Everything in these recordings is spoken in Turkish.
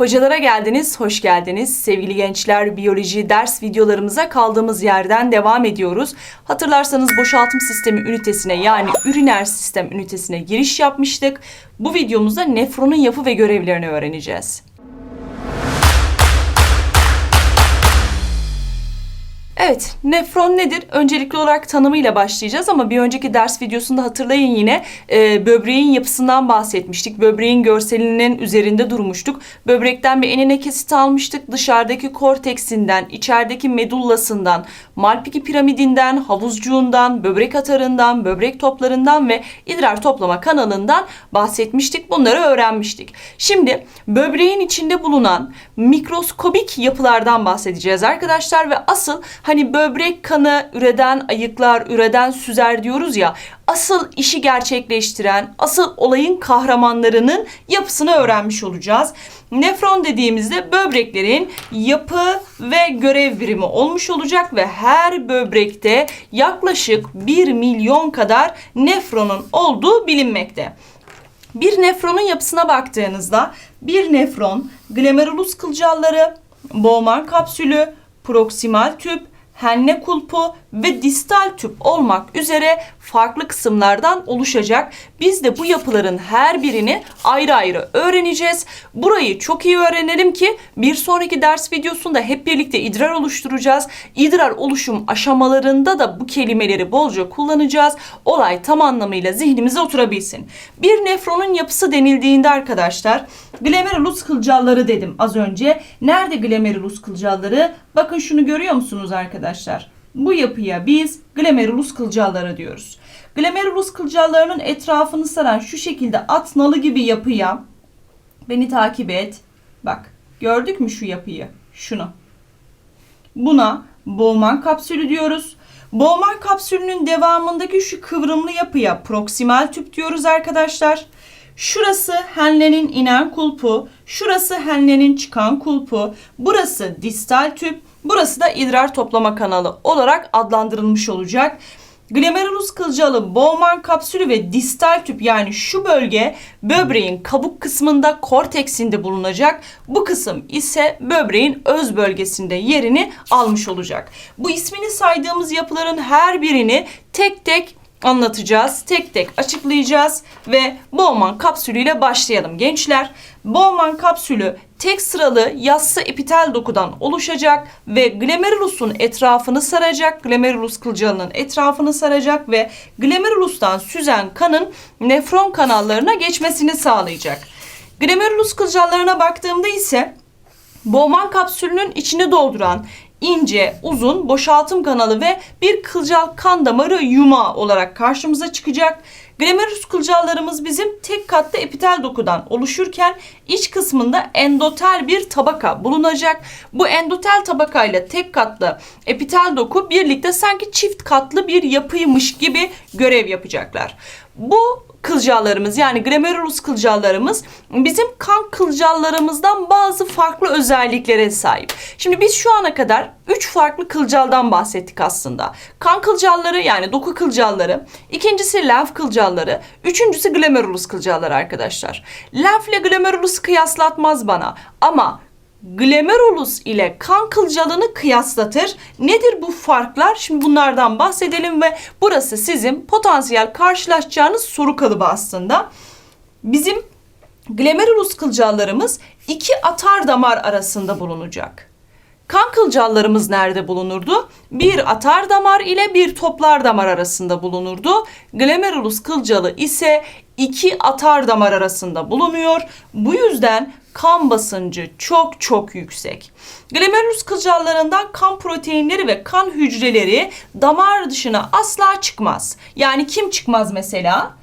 Hocalara geldiniz, hoş geldiniz. Sevgili gençler, biyoloji ders videolarımıza kaldığımız yerden devam ediyoruz. Hatırlarsanız boşaltım sistemi ünitesine yani üriner sistem ünitesine giriş yapmıştık. Bu videomuzda nefronun yapı ve görevlerini öğreneceğiz. Evet, nefron nedir? Öncelikli olarak tanımıyla başlayacağız ama bir önceki ders videosunda hatırlayın yine e, böbreğin yapısından bahsetmiştik. Böbreğin görselinin üzerinde durmuştuk. Böbrekten bir enine kesit almıştık. Dışarıdaki korteksinden, içerideki medullasından, Malpighi piramidinden, havuzcuğundan, böbrek atarından, böbrek toplarından ve idrar toplama kanalından bahsetmiştik. Bunları öğrenmiştik. Şimdi böbreğin içinde bulunan mikroskobik yapılardan bahsedeceğiz arkadaşlar ve asıl hani böbrek kanı üreden ayıklar, üreden süzer diyoruz ya asıl işi gerçekleştiren, asıl olayın kahramanlarının yapısını öğrenmiş olacağız. Nefron dediğimizde böbreklerin yapı ve görev birimi olmuş olacak ve her böbrekte yaklaşık 1 milyon kadar nefronun olduğu bilinmekte. Bir nefronun yapısına baktığınızda bir nefron glomerulus kılcalları, Bowman kapsülü, proksimal tüp, henne kulpu ve distal tüp olmak üzere farklı kısımlardan oluşacak. Biz de bu yapıların her birini ayrı ayrı öğreneceğiz. Burayı çok iyi öğrenelim ki bir sonraki ders videosunda hep birlikte idrar oluşturacağız. İdrar oluşum aşamalarında da bu kelimeleri bolca kullanacağız. Olay tam anlamıyla zihnimize oturabilsin. Bir nefronun yapısı denildiğinde arkadaşlar glomerulus kılcalları dedim az önce. Nerede glomerulus kılcalları? Bakın şunu görüyor musunuz arkadaşlar? Bu yapıya biz glomerulus kılcalları diyoruz. Glomerulus kılcallarının etrafını saran şu şekilde at nalı gibi yapıya beni takip et. Bak gördük mü şu yapıyı? Şunu. Buna Bowman kapsülü diyoruz. Bowman kapsülünün devamındaki şu kıvrımlı yapıya proksimal tüp diyoruz arkadaşlar. Şurası henlenin inen kulpu, şurası henlenin çıkan kulpu, burası distal tüp, burası da idrar toplama kanalı olarak adlandırılmış olacak. Glomerulus kılcalı, Bowman kapsülü ve distal tüp yani şu bölge böbreğin kabuk kısmında korteksinde bulunacak. Bu kısım ise böbreğin öz bölgesinde yerini almış olacak. Bu ismini saydığımız yapıların her birini tek tek anlatacağız. Tek tek açıklayacağız ve Bowman kapsülüyle başlayalım gençler. Bowman kapsülü tek sıralı yassı epitel dokudan oluşacak ve glomerulus'un etrafını saracak. Glomerulus kılcalının etrafını saracak ve glomerulus'tan süzen kanın nefron kanallarına geçmesini sağlayacak. Glomerulus kılcallarına baktığımda ise Bowman kapsülünün içini dolduran ince, uzun boşaltım kanalı ve bir kılcal kan damarı yumağı olarak karşımıza çıkacak. Glomerulus kılcallarımız bizim tek katlı epitel dokudan oluşurken iç kısmında endotel bir tabaka bulunacak. Bu endotel tabakayla tek katlı epitel doku birlikte sanki çift katlı bir yapıymış gibi görev yapacaklar. Bu kılcallarımız yani glomerulus kılcallarımız bizim kan kılcallarımızdan bazı farklı özelliklere sahip. Şimdi biz şu ana kadar 3 farklı kılcaldan bahsettik aslında. Kan kılcalları yani doku kılcalları, ikincisi lenf kılcalları, üçüncüsü glomerulus kılcalları arkadaşlar. Lenf ile glomerulus kıyaslatmaz bana ama glomerulus ile kan kılcalını kıyaslatır. Nedir bu farklar? Şimdi bunlardan bahsedelim ve burası sizin potansiyel karşılaşacağınız soru kalıbı aslında. Bizim glomerulus kılcallarımız iki atar damar arasında bulunacak. Kan kılcallarımız nerede bulunurdu? Bir atar damar ile bir toplar damar arasında bulunurdu. Glomerulus kılcalı ise iki atar damar arasında bulunuyor. Bu yüzden kan basıncı çok çok yüksek. Glomerulus kılcallarından kan proteinleri ve kan hücreleri damar dışına asla çıkmaz. Yani kim çıkmaz mesela?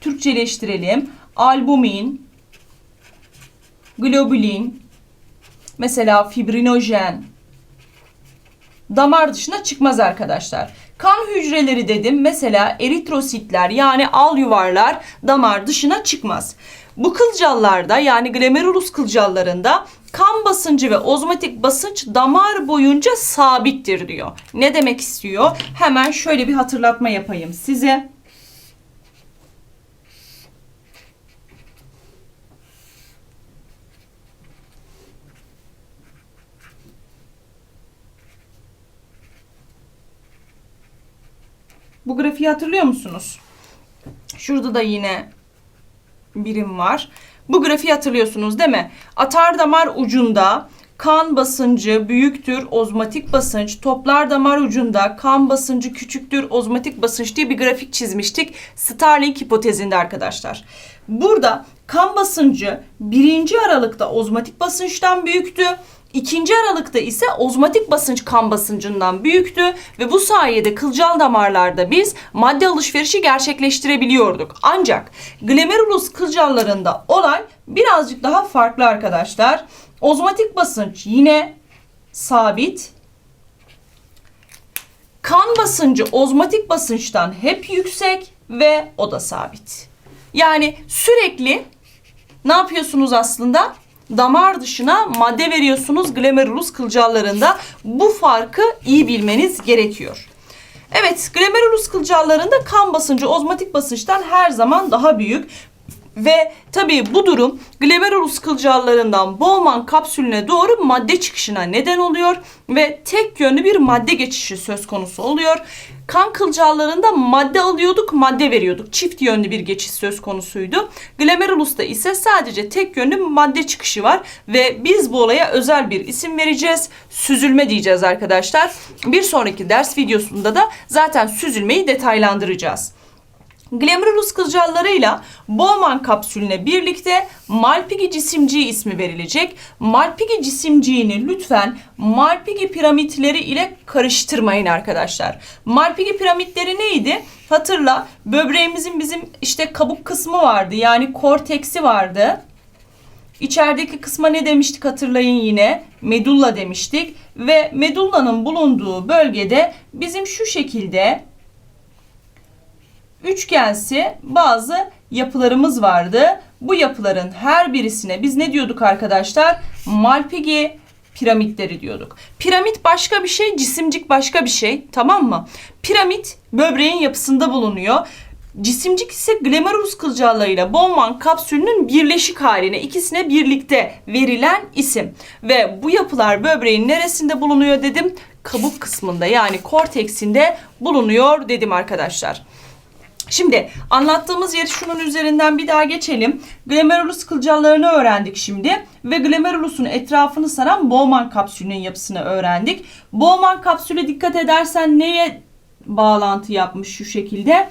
Türkçeleştirelim. Albumin, globulin, mesela fibrinojen damar dışına çıkmaz arkadaşlar. Kan hücreleri dedim mesela eritrositler yani al yuvarlar damar dışına çıkmaz. Bu kılcallarda yani glomerulus kılcallarında kan basıncı ve ozmotik basınç damar boyunca sabittir diyor. Ne demek istiyor? Hemen şöyle bir hatırlatma yapayım size. Bu grafiği hatırlıyor musunuz? Şurada da yine birim var. Bu grafiği hatırlıyorsunuz değil mi? Atar damar ucunda kan basıncı büyüktür ozmatik basınç, toplar damar ucunda kan basıncı küçüktür ozmatik basınç diye bir grafik çizmiştik. Starling hipotezinde arkadaşlar. Burada kan basıncı birinci aralıkta ozmatik basınçtan büyüktü. İkinci aralıkta ise ozmatik basınç kan basıncından büyüktü ve bu sayede kılcal damarlarda biz madde alışverişi gerçekleştirebiliyorduk. Ancak glomerulus kılcallarında olay birazcık daha farklı arkadaşlar. Ozmatik basınç yine sabit. Kan basıncı ozmatik basınçtan hep yüksek ve o da sabit. Yani sürekli ne yapıyorsunuz aslında? Damar dışına madde veriyorsunuz glomerulus kılcallarında. Bu farkı iyi bilmeniz gerekiyor. Evet, glomerulus kılcallarında kan basıncı ozmatik basınçtan her zaman daha büyük. Ve tabii bu durum glomerulus kılcallarından Bowman kapsülüne doğru madde çıkışına neden oluyor ve tek yönlü bir madde geçişi söz konusu oluyor. Kan kılcallarında madde alıyorduk, madde veriyorduk. Çift yönlü bir geçiş söz konusuydu. Glomerulus'ta ise sadece tek yönlü madde çıkışı var ve biz bu olaya özel bir isim vereceğiz. Süzülme diyeceğiz arkadaşlar. Bir sonraki ders videosunda da zaten süzülmeyi detaylandıracağız. Glomerulus kılcallarıyla Bowman kapsülüne birlikte Malpighi cisimciği ismi verilecek. Malpighi cisimciğini lütfen Malpighi piramitleri ile karıştırmayın arkadaşlar. Malpighi piramitleri neydi? Hatırla böbreğimizin bizim işte kabuk kısmı vardı yani korteksi vardı. İçerideki kısma ne demiştik hatırlayın yine medulla demiştik ve medullanın bulunduğu bölgede bizim şu şekilde üçgensi bazı yapılarımız vardı. Bu yapıların her birisine biz ne diyorduk arkadaşlar? Malpighi piramitleri diyorduk. Piramit başka bir şey, cisimcik başka bir şey. Tamam mı? Piramit böbreğin yapısında bulunuyor. Cisimcik ise glomerulus kılcallarıyla Bowman kapsülünün birleşik haline ikisine birlikte verilen isim. Ve bu yapılar böbreğin neresinde bulunuyor dedim? Kabuk kısmında yani korteksinde bulunuyor dedim arkadaşlar. Şimdi anlattığımız yeri şunun üzerinden bir daha geçelim. Glomerulus kılcallarını öğrendik şimdi ve glomerulusun etrafını saran Bowman kapsülünün yapısını öğrendik. Bowman kapsülü dikkat edersen neye bağlantı yapmış şu şekilde?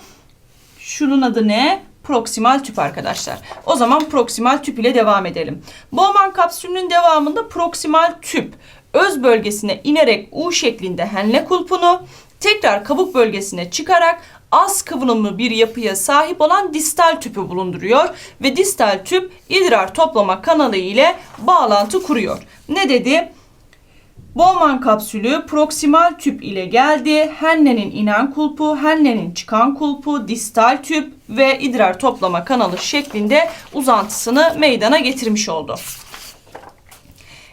Şunun adı ne? Proksimal tüp arkadaşlar. O zaman proksimal tüp ile devam edelim. Bowman kapsülünün devamında proksimal tüp öz bölgesine inerek U şeklinde henle kulpunu tekrar kabuk bölgesine çıkarak az kıvrımlı bir yapıya sahip olan distal tüpü bulunduruyor ve distal tüp idrar toplama kanalı ile bağlantı kuruyor. Ne dedi? Bowman kapsülü proksimal tüp ile geldi. Henne'nin inen kulpu, Henne'nin çıkan kulpu, distal tüp ve idrar toplama kanalı şeklinde uzantısını meydana getirmiş oldu.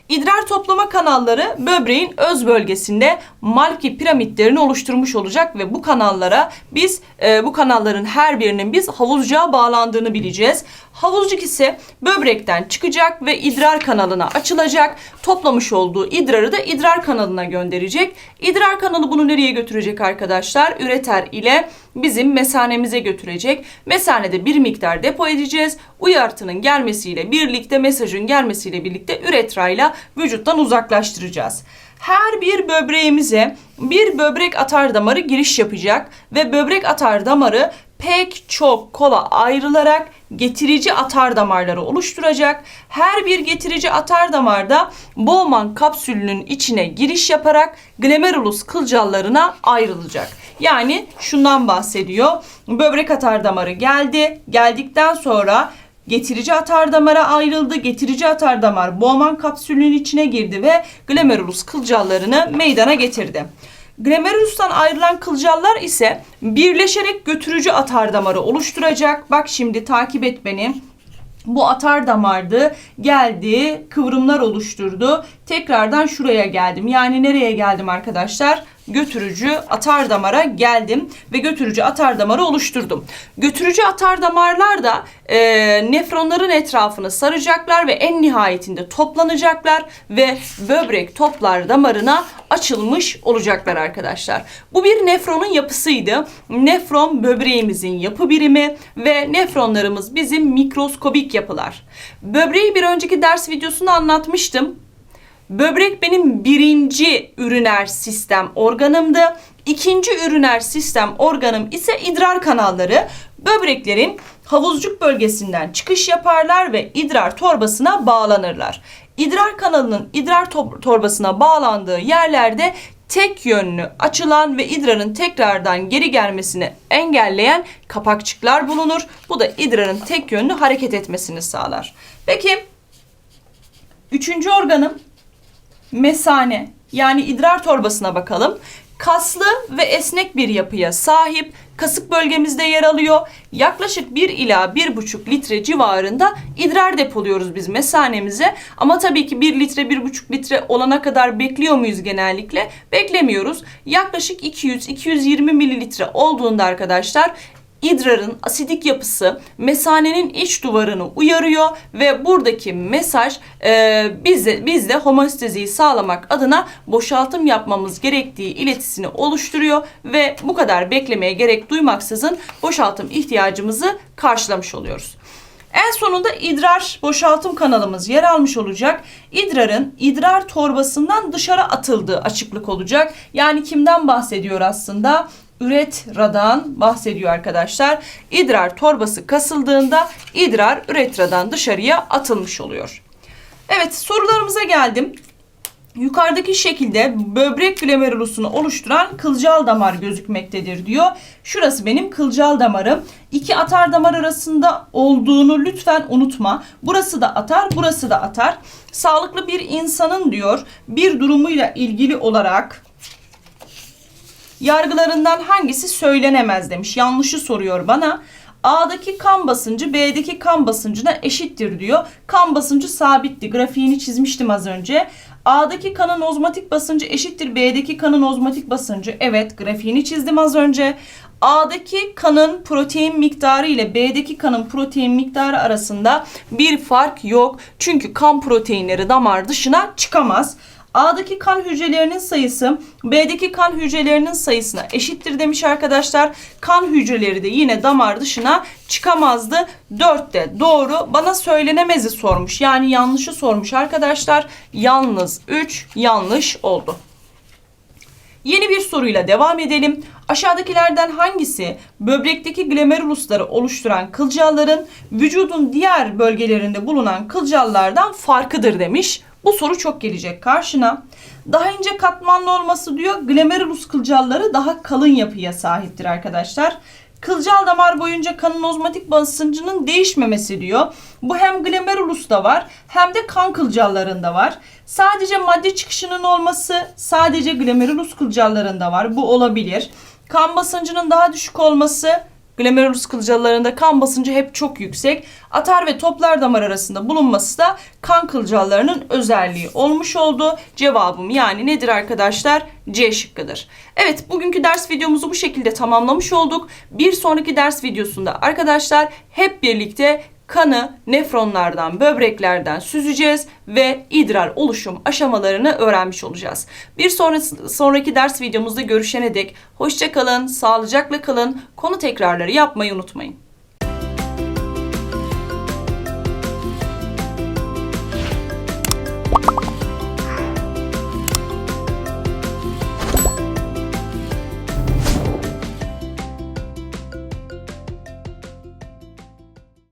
İdrar toplama kanalları böbreğin öz bölgesinde Malki piramitlerini oluşturmuş olacak ve bu kanallara biz e, bu kanalların her birinin biz havuzcuğa bağlandığını bileceğiz. Havuzcuk ise böbrekten çıkacak ve idrar kanalına açılacak. Toplamış olduğu idrarı da idrar kanalına gönderecek. İdrar kanalı bunu nereye götürecek arkadaşlar? Üreter ile bizim mesanemize götürecek. Mesanede bir miktar depo edeceğiz. Uyartının gelmesiyle birlikte mesajın gelmesiyle birlikte üretrayla vücuttan uzaklaştıracağız. Her bir böbreğimize bir böbrek atar damarı giriş yapacak ve böbrek atar damarı pek çok kola ayrılarak getirici atar damarları oluşturacak. Her bir getirici atar damarda Bowman kapsülünün içine giriş yaparak glomerulus kılcallarına ayrılacak. Yani şundan bahsediyor. Böbrek atar damarı geldi. Geldikten sonra getirici atar damara ayrıldı. Getirici atar damar Bowman kapsülünün içine girdi ve glomerulus kılcallarını meydana getirdi. Glomerulus'tan ayrılan kılcallar ise birleşerek götürücü atar damarı oluşturacak. Bak şimdi takip et beni. Bu atar damardı. Geldi, kıvrımlar oluşturdu. Tekrardan şuraya geldim. Yani nereye geldim arkadaşlar? Götürücü atar damara geldim ve götürücü atar damarı oluşturdum. Götürücü atar damarlar da e, nefronların etrafını saracaklar ve en nihayetinde toplanacaklar ve böbrek toplar damarına açılmış olacaklar arkadaşlar. Bu bir nefronun yapısıydı. Nefron böbreğimizin yapı birimi ve nefronlarımız bizim mikroskobik yapılar. Böbreği bir önceki ders videosunda anlatmıştım. Böbrek benim birinci üriner sistem organımdı. İkinci üriner sistem organım ise idrar kanalları. Böbreklerin havuzcuk bölgesinden çıkış yaparlar ve idrar torbasına bağlanırlar. İdrar kanalının idrar to- torbasına bağlandığı yerlerde tek yönlü açılan ve idrarın tekrardan geri gelmesini engelleyen kapakçıklar bulunur. Bu da idrarın tek yönlü hareket etmesini sağlar. Peki üçüncü organım mesane yani idrar torbasına bakalım. Kaslı ve esnek bir yapıya sahip, kasık bölgemizde yer alıyor. Yaklaşık 1 ila 1,5 litre civarında idrar depoluyoruz biz mesanemize. Ama tabii ki 1 litre 1,5 litre olana kadar bekliyor muyuz genellikle? Beklemiyoruz. Yaklaşık 200-220 mililitre olduğunda arkadaşlar idrarın asidik yapısı mesanenin iç duvarını uyarıyor ve buradaki mesaj e, bize bizde homostaziyi sağlamak adına boşaltım yapmamız gerektiği iletisini oluşturuyor ve bu kadar beklemeye gerek duymaksızın boşaltım ihtiyacımızı karşılamış oluyoruz. En sonunda idrar boşaltım kanalımız yer almış olacak. İdrarın idrar torbasından dışarı atıldığı açıklık olacak. Yani kimden bahsediyor aslında? Üretradan bahsediyor arkadaşlar. İdrar torbası kasıldığında idrar üretradan dışarıya atılmış oluyor. Evet sorularımıza geldim. Yukarıdaki şekilde böbrek glomerulusunu oluşturan kılcal damar gözükmektedir diyor. Şurası benim kılcal damarım. İki atar damar arasında olduğunu lütfen unutma. Burası da atar, burası da atar. Sağlıklı bir insanın diyor bir durumuyla ilgili olarak yargılarından hangisi söylenemez demiş. Yanlışı soruyor bana. A'daki kan basıncı B'deki kan basıncına eşittir diyor. Kan basıncı sabitti. Grafiğini çizmiştim az önce. A'daki kanın ozmotik basıncı eşittir B'deki kanın ozmotik basıncı. Evet grafiğini çizdim az önce. A'daki kanın protein miktarı ile B'deki kanın protein miktarı arasında bir fark yok. Çünkü kan proteinleri damar dışına çıkamaz. A'daki kan hücrelerinin sayısı B'deki kan hücrelerinin sayısına eşittir demiş arkadaşlar. Kan hücreleri de yine damar dışına çıkamazdı. 4'te doğru. Bana söylenemezi sormuş. Yani yanlışı sormuş arkadaşlar. Yalnız 3 yanlış oldu. Yeni bir soruyla devam edelim. Aşağıdakilerden hangisi böbrekteki glomerulusları oluşturan kılcalların vücudun diğer bölgelerinde bulunan kılcallardan farkıdır demiş. Bu soru çok gelecek karşına. Daha ince katmanlı olması diyor glomerulus kılcalları daha kalın yapıya sahiptir arkadaşlar. Kılcal damar boyunca kanın ozmotik basıncının değişmemesi diyor. Bu hem glomerulusta var hem de kan kılcallarında var. Sadece madde çıkışının olması sadece glomerulus kılcallarında var. Bu olabilir. Kan basıncının daha düşük olması glomerulus kılcallarında kan basıncı hep çok yüksek. Atar ve toplar damar arasında bulunması da kan kılcallarının özelliği olmuş oldu. Cevabım yani nedir arkadaşlar? C şıkkıdır. Evet bugünkü ders videomuzu bu şekilde tamamlamış olduk. Bir sonraki ders videosunda arkadaşlar hep birlikte kanı nefronlardan, böbreklerden süzeceğiz ve idrar oluşum aşamalarını öğrenmiş olacağız. Bir sonraki ders videomuzda görüşene dek hoşça kalın, sağlıcakla kalın. Konu tekrarları yapmayı unutmayın.